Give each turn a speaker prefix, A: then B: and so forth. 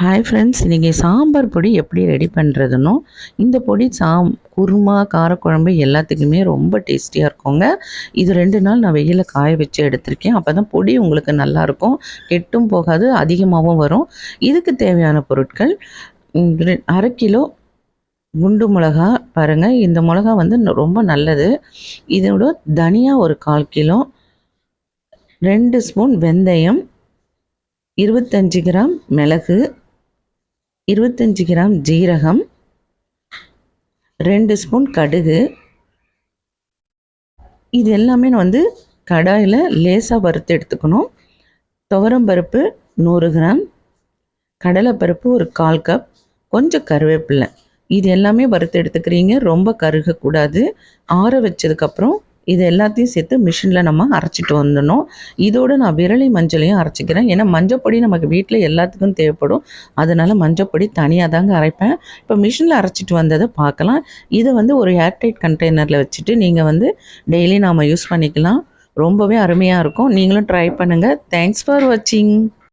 A: Hi friends நீங்கள் சாம்பார் பொடி எப்படி ரெடி பண்ணுறதுனோ இந்த பொடி சாம் குருமா காரக்குழம்பு எல்லாத்துக்குமே ரொம்ப டேஸ்டியாக இருக்குங்க. இது ரெண்டு நாள் நான் வெயிலில் காய வச்சு எடுத்திருக்கேன். அப்போ தான் பொடி உங்களுக்கு நல்லாயிருக்கும் கெட்டும் போகாது அதிகமாகவும் வரும். இதுக்கு தேவையான பொருட்கள் அரை கிலோ குண்டு மிளகா பாருங்கள் இந்த மிளகா வந்து ரொம்ப நல்லது. இதோட தனியா ஒரு கால் கிலோ ரெண்டு ஸ்பூன் வெந்தயம் இருபத்தஞ்சு கிராம் மிளகு இருபத்தஞ்சி கிராம் ஜீரகம் ரெண்டு ஸ்பூன் கடுகு. இது எல்லாமே நான் வந்து கடாயில் லேசாக வறுத்து எடுத்துக்கணும். துவரம்பருப்பு நூறு கிராம் கடலைப்பருப்பு ஒரு கால் கப் கொஞ்சம் கருவேப்பிலை. இது எல்லாமே வறுத்து எடுத்துக்கிறீங்க ரொம்ப கருகக்கூடாது. ஆற வச்சதுக்கப்புறம் இது எல்லாத்தையும் சேர்த்து மிஷினில் நம்ம அரைச்சிட்டு வந்துடணும். இதோட நான் விரலி மஞ்சளையும் அரைச்சிக்கிறேன். ஏன்னா மஞ்சப்பொடி நமக்கு வீட்டில் எல்லாத்துக்கும் தேவைப்படும். அதனால மஞ்சப்பொடி தனியாக தாங்க அரைப்பேன். இப்போ மிஷினில் அரைச்சிட்டு வந்ததை பார்க்கலாம். இதை வந்து ஒரு ஏர்டைட் கண்டெய்னரில் வச்சுட்டு நீங்கள் வந்து டெய்லி நாம் யூஸ் பண்ணிக்கலாம். ரொம்பவே அருமையாக இருக்கும். நீங்களும் ட்ரை பண்ணுங்கள் தேங்க்ஸ் ஃபார் வாட்சிங்